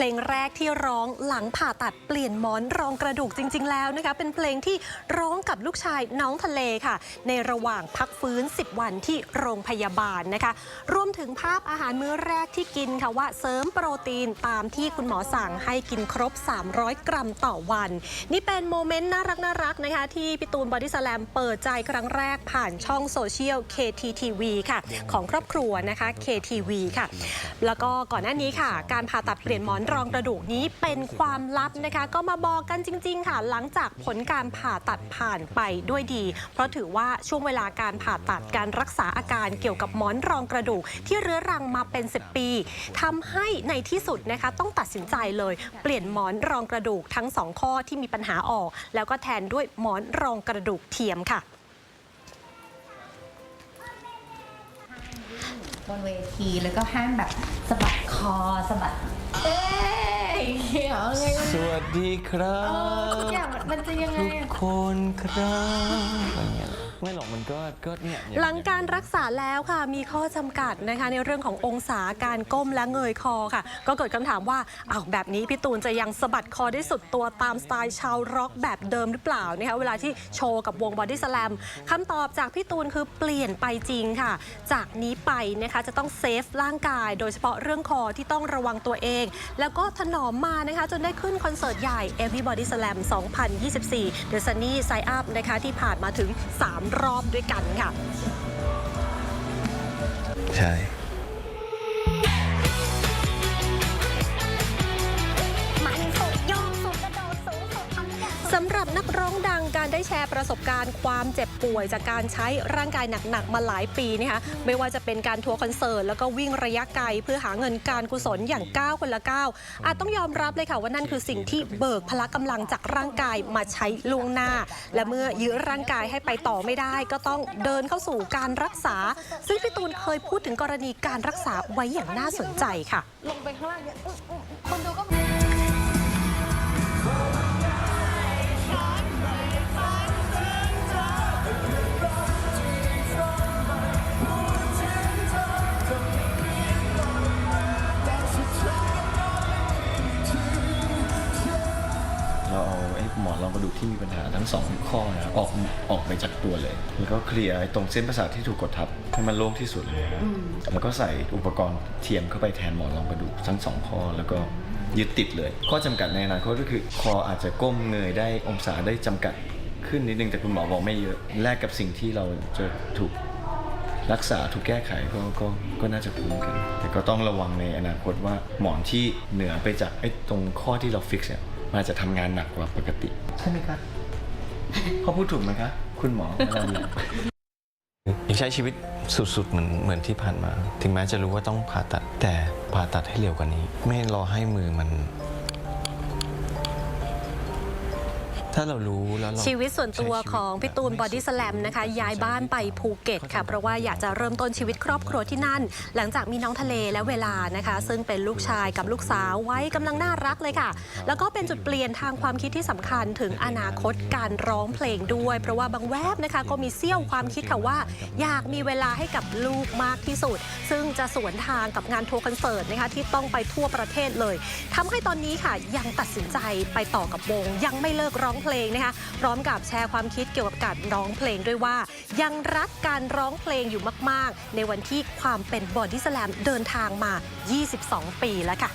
เพลงแรกที่ร้องหลังผ่าตัดเปลี่ยนหมอนรองกระดูกจริง ๆ แล้วนะคะ เป็นเพลงที่ร้องกับลูกชายน้องทะเลค่ะ ในระหว่างพักฟื้น 10 วันที่โรงพยาบาลนะคะ รวมถึงภาพอาหารมื้อแรกที่กินค่ะว่าเสริมโปรตีนตามที่คุณหมอสั่งให้กินครบ 300 กรัมต่อวัน นี่เป็นโมเมนต์น่ารักน่ารักๆนะคะ ที่พี่ตูนบอดี้สแลมเปิดใจครั้งแรกผ่านช่องโซเชียล KTTV ค่ะ ของครอบครัวนะคะ KTV ค่ะ แล้วก็ก่อนหน้านี้ค่ะ การผ่าตัดเปลี่ยนหมอนรองกระดูกนี้เป็นความลับนะคะ ก็มาบอกกันจริง ๆ ค่ะ หลังจากผลการผ่าตัดผ่านไปด้วยดี เพราะถือว่าช่วงเวลาการผ่าตัดการรักษาอาการเกี่ยวกับหมอนรองกระดูก ที่เรื้อรังมาเป็น 10 ปีทำให้ในที่สุดนะคะต้องตัดสินใจเลย เปลี่ยนหมอนรองกระดูกทั้งสองข้อที่มีปัญหาออก แล้วก็แทนด้วยหมอนรองกระดูกเทียมค่ะ บนเวที แล้วก็ห้ามแบบสะบัดคอสะบัดเอ้ยเอาไงมันสวัสดีครัเออทุกอย่างบมันจะยังไงทุกอะ คนครับอะไรเงี้ย ไม่หรอกมันก็ก็เนี่ยอย่หลังการรักษาแล้วค่ะ มีข้อจำกัดนะคะ ในเรื่องขององศาการก้มและเงยคอค่ะ ก็เกิดคำถามว่าอ้าวแบบนี้พี่ตูนจะยังสะบัดคอได้สุดตัวตามสไตล์ชาวร็อกแบบเดิมหรือเปล่านะคะเวลาที่โชว์กับวงบอดี้สแลมคำตอบจากพี่ตูนคือเปลี่ยนไปจริงค่ะ จากนี้ไปนะคะจะต้องเซฟร่างกาย โดยเฉพาะเรื่องคอที่ต้องระวังตัวเอง แล้วก็ถนอมมานะคะ จนได้ขึ้นคอนเสิร์ตใหญ่ Everybody Slam 2024 The Sunny Side Up นะคะที่ผ่านมาถึง 3รอบด้วยกันค่ะ ใช่ำหรับนักร้องดังการได้แชร์ประสบการณ์ความเจ็บป่วย จากการใช้ร่างกายหนัก ๆ มาหลายปีนะคะไม่ว่าจะเป็นการทัวร์คอนเสิร์ตแล้วก็วิ่งระยะไกล เพื่อหาเงินการกุศลอย่างก้าวคนละก้าวอาจต้องยอมรับเลยค่ะว่านั่นคือสิ่งที่เบิกพละกำลังจากร่างกายมาใช้ล่วงหน้า และเมื่อยื้อร่างกายให้ไปต่อไม่ได้ ก็ต้องเดินเข้าสู่การรักษา ซึ่งพี่ตูนเคยพูดถึงกรณีการรักษาไว้อย่างน่าสนใจค่ะ ลงไปข้างล่างเนี่ยคนดูก็ รองกระดูกที่มีปัญหาทั้งสองข้อนะออกออกไปจากตัวเลย แล้วก็เคลียร์ไอ้ตรงเส้นประสาทที่ถูกกดทับให้มันโล่งที่สุดเลยนะแล้วก็ใส่อุปกรณ์เทียมเข้าไปแทนหมอนรองกระดูกทั้งสองข้อแล้วก็ยึดติดเลย ข้อจำกัดในอนาคตก็คือ คออาจจะก้มเงยได้องศาได้จำกัดขึ้นนิดนึงแต่คุณหมอบอกไม่เยอะแลกกับสิ่งที่เราจะถูกรักษาถูกแก้ไขก็ก็ก็น่าจะคุ้มกัน แต่ก็ต้องระวังในอนาคตว่าหมอนที่เหนือไปจากไอ้ตรงข้อที่เราฟิกซ์เนี่ย มันอาจจะทำงานหนักกว่าปกติ ใช่ไหมครับเขาพูดถูกไหมคะ คุณหมอเวลาเนี่ยยังใช้ชีวิตสุดๆเหมือนเหมือนที่ผ่านมา ถึงแม้จะรู้ว่าต้องผ่าตัดแต่ผ่าตัดให้เร็วกว่านี้ ไม่รอให้มือมัน ถ้าเรารู้แล้วเราชีวิตส่วนตัวใช้ชีวิตของพี่ตูนบอดี้สแลมนะคะย้ายบ้านไปภูเก็ตค่ะ เพราะว่าอยากจะเริ่มต้นชีวิตครอบครัวที่นั่น หลังจากมีน้องทะเลและเวลานะคะ ซึ่งเป็นลูกชายกับลูกสาวไว้กำลังน่ารักเลยค่ะ แล้วก็เป็นจุดเปลี่ยนทางความคิดที่สำคัญถึงอนาคตการร้องเพลงด้วย เพราะว่าบางแวบนะคะก็มีเสี้ยวความคิดค่ะว่า อยากมีเวลาให้กับลูกมากที่สุด ซึ่งจะสวนทางกับงานทัวร์คอนเสิร์ตนะคะที่ต้องไปทั่วประเทศเลยทำให้ตอนนี้ค่ะยังตัดสินใจไปต่อกับวงยังไม่เลิกร้องเพลงนะคะ พร้อมกับแชร์ความคิดเกี่ยวกับการร้องเพลงด้วยว่า ยังรักการร้องเพลงอยู่มาก ๆ ในวันที่ความเป็นบอดี้สแลมเดินทางมา 22 ปีแล้วค่ะ